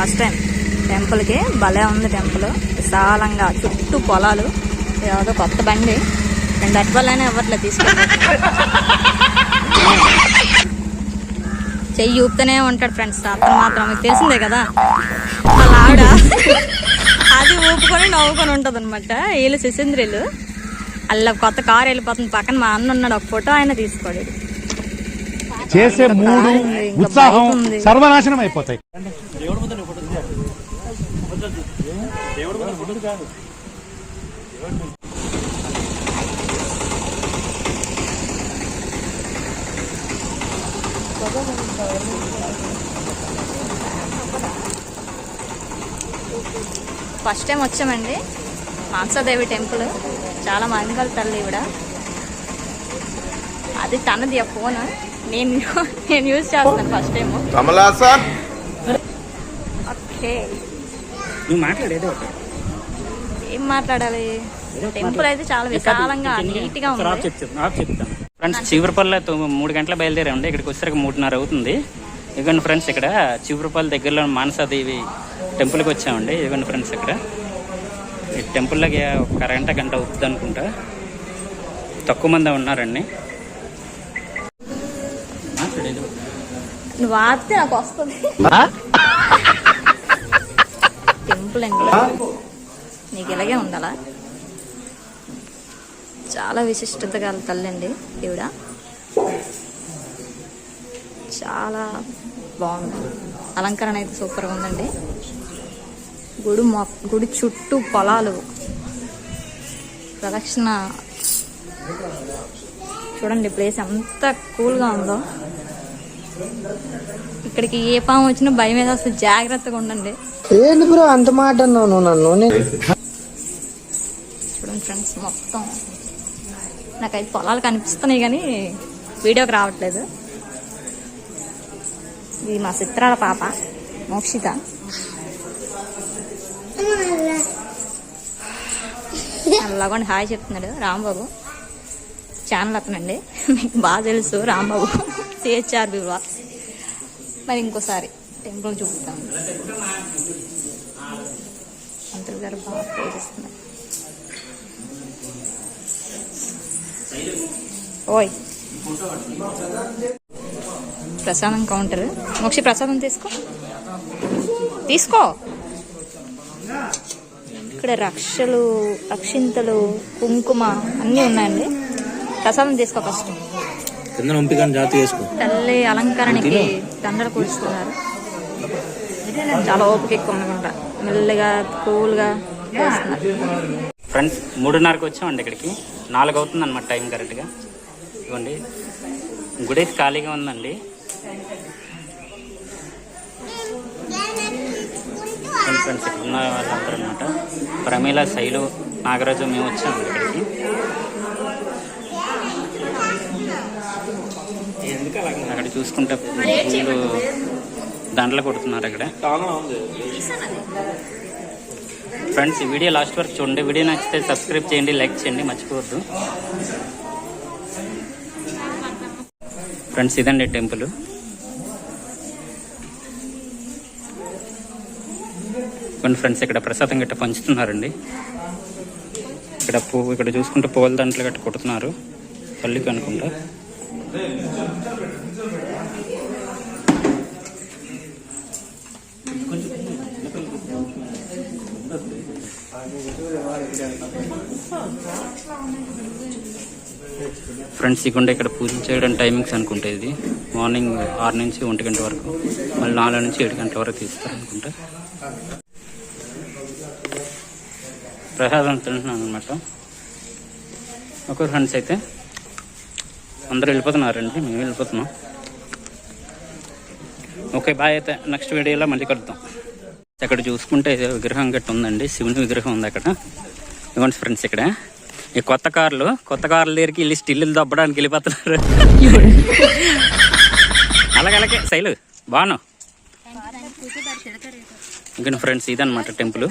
First time. టెంపుల్కి భలే ఉంది టెంపుల్. విశాలంగా చుట్టూ పొలాలు. ఏదో కొత్త బండి. రెండు అట్బలైనా ఇవ్వట్లేదు తీసుకెళ్ళి చెయ్యి ఊపుతూనే ఉంటాడు ఫ్రెండ్స్. అతను మాత్రం మీకు తెలిసిందే కదా. వాళ్ళ ఆవిడ అది ఊపుకొని నవ్వుకొని ఉంటుంది అనమాట వీళ్ళు శశీంద్రులు. అలా కొత్త కారు వెళ్ళిపోతుంది. పక్కన మా అన్న ఉన్నాడు. ఒక ఫోటో ఆయన తీసుకోడు. చేసే మూడు ఉత్సాహం. సర్వనాశనం అయిపోతాయి. ఫస్ట్ టైం వచ్చామండి. మాంసాదేవి టెంపుల్. చాలా మంగళ తల్లి ఇవిడ అది తనది ఆ ఫోన్. నేను నేను యూజ్ చేస్తున్నాను ఫస్ట్ టైం ఓకే. నువ్వు మాట్లాడేదో ఏం మాట్లాడాలి? టెంపుల్ అయితే చాలా విశాలంగా నీట్గా ఉంది. ఫ్రెండ్స్ చివరిపల్లి మూడు గంటల బయలుదేరామండి ఇక్కడికి వచ్చేసరికి మూడున్నర అవుతుంది. ఇదిగోండి ఫ్రెండ్స్ ఇక్కడ చివరిపల్లి దగ్గరలో మానసాదేవి టెంపుల్కి వచ్చామండి. ఇదిగోండి ఫ్రెండ్స్ ఇక్కడ. ఈ టెంపుల్లోకి ఒక అరగంట గంట అవుతుంది అనుకుంటా. తక్కువ మంది ఉన్నారండి. నువ్వు ఆడితే నాకు వస్తుంది. టెంపుల్ ఎంగులో నీకు ఇలాగే ఉండాలా? చాలా విశిష్టత గల తల్లండి ఈవిడ. చాలా బాగుంది. అలంకరణ అయితే సూపర్గా ఉందండి. గుడి మొ గుడి చుట్టూ పొలాలు. ప్రదక్షిణ. చూడండి ప్లేస్ ఎంత కూల్గా ఉందో. ఇక్కడికి ఏ పాము వచ్చినా భయం మీద అసలు జాగ్రత్తగా ఉండండి. ఏంటి బ్రో అంత మాట అన్నావు నువ్వు నన్ను? చూడండి ఫ్రెండ్స్ మొత్తం. నాకైతే పొలాలు కనిపిస్తున్నాయి కానీ వీడియోకి రావట్లేదు. ఇది మా చిత్రాల పాప మోక్షిత. అలాగండి హాయ్ చెప్తున్నాడు రాంబాబు. ఛానల్ అతనండి. మీకు బాగా తెలుసు రాంబాబు. సిహెచ్ఆర్ బ్లాగ్స్ మరి ఇంకోసారి టెంపుల్ చూపిస్తాను మంత్రులు గారు బాగా పూజిస్తున్నారు. ఓయ్. ప్రసాదం కౌంటర్. మోక్షి ప్రసాదం తీసుకో. తీసుకో. ఇక్కడ రక్షలు అక్షింతలు కుంకుమ అన్నీ ఉన్నాయండి. ప్రసాదం తీసుకో ఫస్ట్. తల్లి అలంకరణకి దండలు కూర్చుకున్నారు చాలా ఓపిక ఎక్కువ అనుకుంటా మెల్లగా కూల్గా చేస్తున్నారు ఫ్రెండ్స్ మూడున్నరకు వచ్చామండి ఇక్కడికి. నాలుగు అవుతుంది అనమాట టైం కరెక్ట్గా. ఇవ్వండి. గుడి అయితే ఖాళీగా ఉందండి. ఫ్రెండ్స్ ఫ్రెండ్స్ ఇక్కడ ఉన్న వాళ్ళందరూ అనమాట ప్రమీల శైలు నాగరాజు మేము వచ్చామండి ఇక్కడికి. అక్కడ చూసుకుంటే పూలు దండలు కొడుతున్నారు అక్కడ ఫ్రెండ్స్ ఈ వీడియో లాస్ట్ వరకు చూడండి. వీడియో నచ్చితే సబ్స్క్రైబ్ చేయండి లైక్ చేయండి మర్చిపోవద్దు. ఫ్రెండ్స్ ఇదండి టెంపుల్. కొన్ని ఫ్రెండ్స్ ఇక్కడ ప్రసాదం గట్ట పంచుతున్నారండి. ఇక్కడ పువ్వు ఇక్కడ చూసుకుంటే పువ్వుల దాంట్లో గట్ట కొడుతున్నారు. పల్లికి అనుకుంటా. ఫ్రెండ్స్ ఇకుండా ఇక్కడ పూజ చేయడం టైమింగ్స్ అనుకుంటా ఇది. మార్నింగ్ ఆరు నుంచి ఒంటి గంట వరకు. మళ్ళీ నాలుగు నుంచి ఏడు గంటల వరకు తీస్తారు అనుకుంటా ప్రసాదం తింటున్నాను అనమాట ఒక ఫ్రెండ్స్ అయితే. అందరూ వెళ్ళిపోతున్నారండి మేము వెళ్ళిపోతున్నాం. ఓకే బాయ్ అయితే నెక్స్ట్ వీడియోలో మళ్ళీ కలుద్దాం. అక్కడ చూసుకుంటే విగ్రహం గట్టి ఉందండి. శివుని విగ్రహం ఉంది అక్కడ. ఇవ్వండి ఫ్రెండ్స్ ఇక్కడ. ఈ కొత్త కార్లు కొత్త కార్ల దగ్గరికి వెళ్ళి స్టిల్లు దబ్బడానికి వెళ్ళిపోతున్నారు. అలాగే అలాగే శైలు బాను ఇంకా ఫ్రెండ్స్ ఇదన్నమాట టెంపుల్.